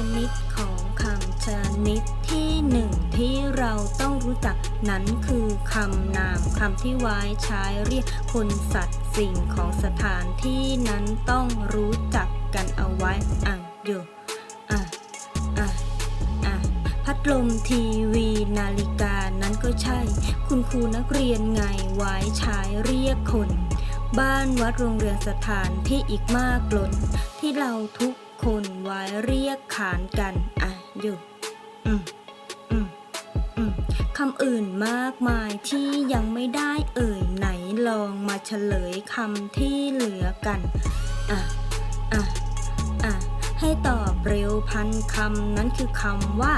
ชนิดของคำชนิดที่หนึ่งที่เราต้องรู้จักนั้นคือคำนามคำที่ไว้ใช้เรียกคนสัตว์สิ่งของสถานที่นั้นต้องรู้จักกันเอาไว้อะอยู่อะอะอะพัดลมทีวีนาฬิกานั้นก็ใช่ คุณครูนักเรียนไงไว้ใช้เรียกคน บ้านวัดโรงเรียนสถานที่อีกมากล้นที่เราทุก คนไว้เรียกขานกันอะอยู่อืมอืมอืมคำอื่นมากมายที่ยังไม่ได้เอ่ยไหนลองมาเฉลยคำที่เหลือกันอะอะอะให้ตอบเร็วพันคำนั้นคือคำว่า